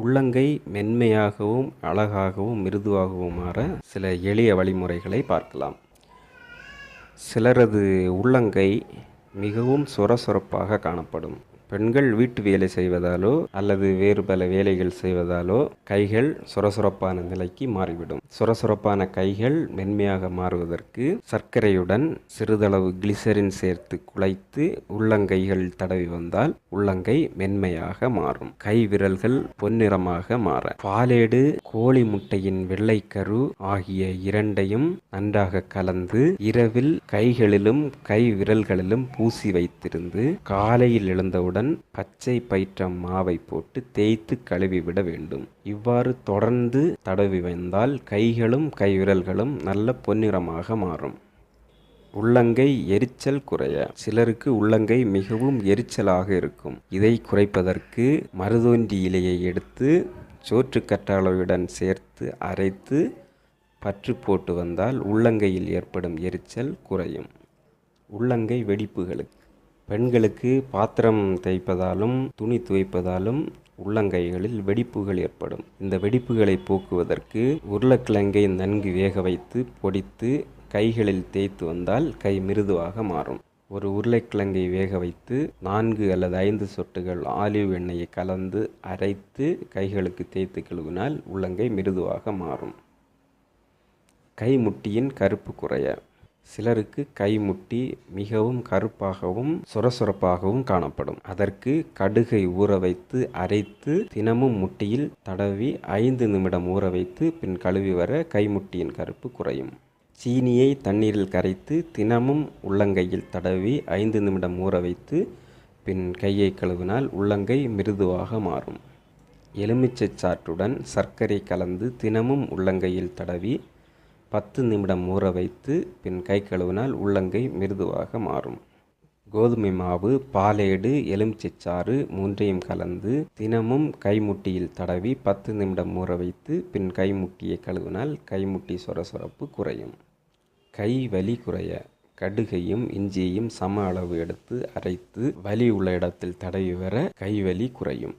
உள்ளங்கை மென்மையாகவும் அழகாகவும் மிருதுவாகவும் மாற சில எளிய வழிமுறைகளை பார்க்கலாம். சிலரது உள்ளங்கை மிகவும் சொரசொரப்பாக காணப்படும். பெண்கள் வீட்டு வேலை செய்வதாலோ அல்லது வேறு பல வேலைகள் செய்வதாலோ கைகள் சுரசுரப்பான நிலைக்கு மாறிவிடும். சுரசுரப்பான கைகள் மென்மையாக மாறுவதற்கு சர்க்கரையுடன் சிறிதளவு கிளிசரின் சேர்த்து குழைத்து உள்ளங்கைகள் தடவி வந்தால் உள்ளங்கை மென்மையாக மாறும். கை விரல்கள் பொன்னிறமாக மாற. பாலேடு கோழி முட்டையின் வெள்ளைக்கரு ஆகிய இரண்டையும் நன்றாக கலந்து இரவில் கைகளிலும் கை விரல்களிலும் பூசி வைத்திருந்து காலையில் எழுந்தவுடன் பச்சை பயிற்றம் மாவை போட்டு தேய்த்து கழுவி விட வேண்டும். இவ்வாறு தொடர்ந்து தடவி வந்தால் கைகளும் கைவிரல்களும் நல்ல பொன்னிறமாக மாறும். உள்ளங்கை எரிச்சல் குறைய. சிலருக்கு உள்ளங்கை மிகவும் எரிச்சலாக இருக்கும். இதை குறைப்பதற்கு மருதோண்டி இலையை எடுத்து சோற்றுக்கற்றாழையுடன் சேர்த்து அரைத்து பற்று போட்டு வந்தால் உள்ளங்கையில் ஏற்படும் எரிச்சல் குறையும். உள்ளங்கை வெடிப்புகளுக்கு பெண்களுக்கு பாத்திரம் தேய்ப்பதாலும் துணி துவைப்பதாலும் உள்ளங்கைகளில் வெடிப்புகள் ஏற்படும். இந்த வெடிப்புகளை போக்குவதற்கு உருளைக்கிழங்கை நன்கு வேக வைத்து பொடித்து கைகளில் தேய்த்து வந்தால் கை மிருதுவாக மாறும். ஒரு உருளைக்கிழங்கை வேக வைத்து நான்கு அல்லது ஐந்து சொட்டுகள் ஆலிவ் எண்ணெயை கலந்து அரைத்து கைகளுக்கு தேய்த்து கழுவினால் உள்ளங்கை மிருதுவாக மாறும். கைமுட்டியின் கருப்பு குறைய. சிலருக்கு கைமுட்டி மிகவும் கருப்பாகவும் சுரசுரப்பாகவும் காணப்படும். அதற்கு கடுகை ஊற வைத்து அரைத்து தினமும் முட்டியில் தடவி ஐந்து நிமிடம் ஊற வைத்து பின் கழுவி வர கைமுட்டியின் கருப்பு குறையும். சீனியை தண்ணீரில் கரைத்து தினமும் உள்ளங்கையில் தடவி ஐந்து நிமிடம் ஊற வைத்து பின் கையை கழுவினால் உள்ளங்கை மிருதுவாக மாறும். எலுமிச்சை சாற்றுடன் சர்க்கரை கலந்து தினமும் உள்ளங்கையில் தடவி பத்து நிமிடம் ஊற வைத்து பின் கை கழுவினால் உள்ளங்கை மிருதுவாக மாறும். கோதுமை மாவு பாலேடு எலுமிச்சைச்சாறு மூன்றையும் கலந்து தினமும் கைமுட்டியில் தடவி பத்து நிமிடம் ஊற வைத்து பின் கைமுட்டியை கழுவினால் கைமுட்டி சொரசொரப்பு குறையும். கை வலி குறைய கடுகையும் இஞ்சியையும் சம அளவு எடுத்து அரைத்து வலி உள்ள இடத்தில் தடவி வர கை வலி குறையும்.